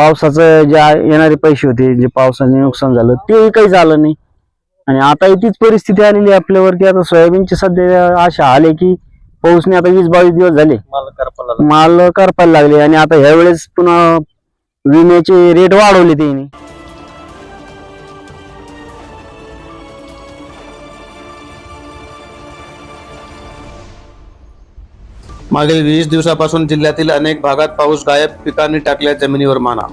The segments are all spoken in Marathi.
पावसाचं जे येणारे पैसे होते जे पावसाने नुकसान झालं तेही काही झालं नाही. आणि आता तीच परिस्थिती आलेली आहे आपल्यावर की आता सोयाबीनची सध्या अशा आले की पाऊसने आता वीस बावीस दिवस झाले. माल करपायला लागले. आणि आता ह्यावेळेस पुन्हा विम्याचे रेट वाढवले त्यांनी. मागील वीस दिवसापासून जिल्ह्यातील अनेक भागात पाऊस गायब पिकांनी टाकल्या जमिनीवर माना.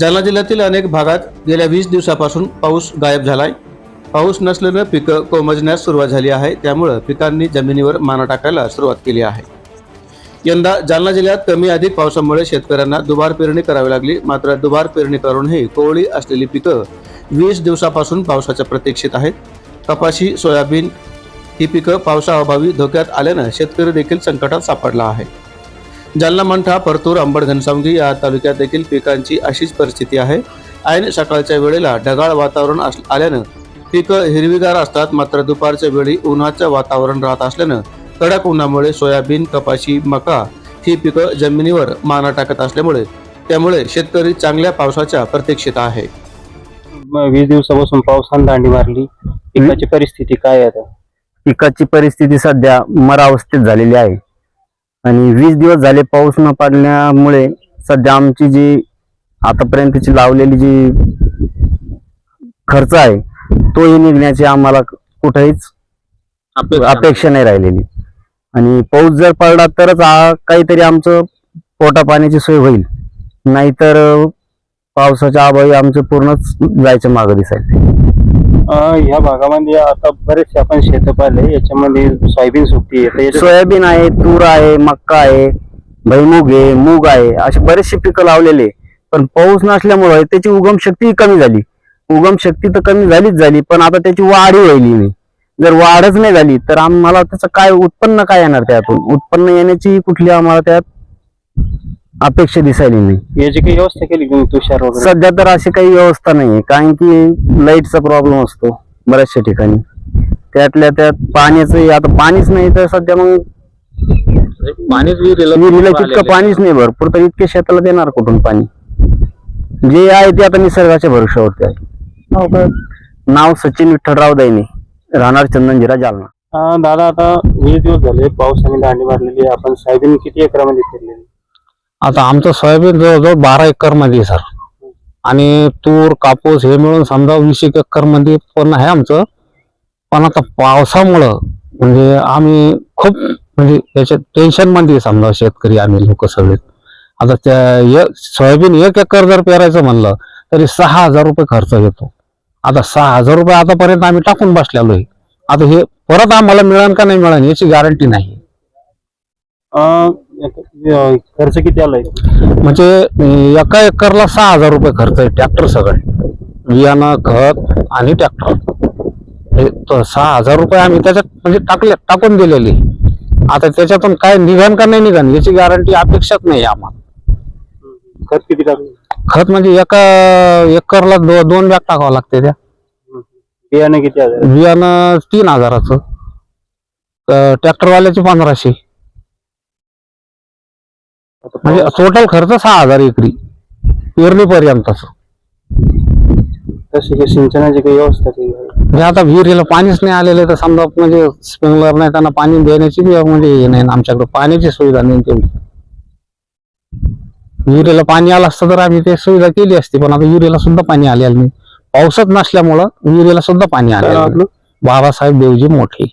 जालना जिल्ह्यातील अनेक भागात गेल्या वीस दिवसापासून पाऊस गायब झालाय. पाऊस नसल्यानं पिकं कोमजण्यास सुरुवात झाली आहे त्यामुळं पिकांनी जमिनीवर माना टाकायला सुरुवात केली आहे. यंदा जालना जिल्ह्यात कमी अधिक पावसामुळे शेतकऱ्यांना दुबार पेरणी करावी लागली मात्र दुबार पेरणी करूनही कोवळी असलेली पिकं वीस दिवसापासून पावसाच्या प्रतीक्षेत आहेत. कपाशी सोयाबीन ही पिकं पावसाअभावी धोक्यात आल्यानं शेतकरी देखील संकटात सापडला आहे. जालना मंठा परतूर अंबड घनसावंगी या तालुक्यात देखील पिकांची अशीच परिस्थिती आहे. ऐन सकाळच्या वेळेला ढगाळ वातावरण आल्यानं पिकं हिरवीगार असतात. मात्र दुपारच्या वेळी उन्हाचं वातावरण राहत असल्यानं कडक उन्हामुळे सोयाबीन कपाशी मका ही पिकं जमिनीवर माना टाकत असल्यामुळे त्यामुळे शेतकरी चांगल्या पावसाच्या प्रतीक्षेत आहे. वीस दिवसापासून पावसानं दांडी मारली. पिकाची परिस्थिती काय आहे आता? पिकाची परिस्थिती सध्या मरावस्थेत झालेली आहे. आणि वीस दिवस झाले पाऊस न पडल्यामुळे सध्या आमची जी आतापर्यंतची लावलेली जी खर्च आहे तोही निघण्याची आम्हाला कुठेच अपेक्षा नाही. राहिलेली. आणि पाऊस जर पडला तरच काहीतरी आमचं पोटा पाण्याची सोय होईल. नाहीतर पावसाच्या अभावी आमचं पूर्णच जायचं मागं दिसायला ह्या भागामध्ये आता बरेचसे आपण शेत पाहिले. याच्यामध्ये सोयाबीन सुकती आहे. सोयाबीन आहे तूर आहे मक्का आहे भैमुग आहे मूग आहे. असे बरेचसे पिकं लावलेले पण पाऊस नसल्यामुळे त्याची उगम शक्ती कमी झाली. उगम शक्ती तर कमी झालीच झाली पण आता त्याची वाढही व्हायली नाही. जर वाढच नाही झाली तर आम्हाला त्याचं काय उत्पन्न काय येणार त्यातून? उत्पन्न येण्याची कुठली आम्हाला त्यात अपेक्षा दिसायली नाही. याची काही व्यवस्था केली तुम्ही तुषार वगैरे? सध्या तर अशी काही व्यवस्था नाही कारण की लाईटचा प्रॉब्लेम असतो बऱ्याचशा ठिकाणी. त्यातल्या त्यात पाण्याचं आता पाणीच नाही तर सध्या मग पाणीच विहिरीला तितकं पाणीच नाही भरपूर तर इतके शेताला देणार कुठून पाणी? जे आहे ते आता निसर्गाच्या भरोशावरती आहे. नाव काय? नाव सचिन विठ्ठलराव दैने राहणार चंदनजिरा जालना. दादा आता वीस दिवस झाले पावसाने दांडी मारलेली आपण सोयाबीन किती एकरामध्ये फिरलेली आता आमचं सोयाबीन जवळजवळ बारा एकरमध्ये सर. आणि तूर कापूस हे मिळून समजा वीस एक एकरमध्ये पण आहे आमचं. पण आता पावसामुळं म्हणजे आम्ही खूप म्हणजे याच्या टेन्शनमध्ये समजा शेतकरी आम्ही लोक सगळे. आता त्या सोयाबीन एक एकर जर पेरायचं म्हणलं तरी सहा हजार रुपये खर्च येतो. आता सहा हजार रुपये आतापर्यंत आम्ही टाकून बसलेलो आहे. आता हे परत आम्हाला मिळेल का नाही मिळेल याची गॅरंटी नाही. खर्च किती आलाय? म्हणजे एका एकरला सहा हजार रुपये खर्च आहे ट्रॅक्टर सगळे. बियाणं खत आणि ट्रॅक्टर. हे त- सहा हजार रुपये आम्ही त्याच्यात म्हणजे टाकले टाकून दिलेले. आता त्याच्यातून काय निघन का नाही निघन याची गॅरंटी अपेक्षाच नाही आम्हाला. खत किती टाकलं खत म्हणजे एका एकरला दो, दोन बॅग टाकावं लागते त्या. बियाणं किती आलं बियाणं तीन हजाराचं. ट्रॅक्टरवाल्याचे पंधराशे. म्हणजे टोटल खर्च सहा हजार एकरी. पेरणीपर्यंतच तशी काही सिंचनाची काही व्यवस्था काही आहे? म्हणजे आता विहिरीला पाणीच नाही आलेलं तर समजा म्हणजे स्प्रिंकलर नाही त्यांना पाणी देण्याची बी म्हणजे हे नाही ना आमच्याकडे. पाण्याची सुविधा नाही तेवढी. विहिरीला पाणी आलं असतं तर आम्ही ते सुविधा केली असती पण आता विहिरीला सुद्धा पाणी आलेलं नाही. पावसात नसल्यामुळं विहिरीला सुद्धा पाणी आलेलं नाही. बाबासाहेब देवजी मोठे.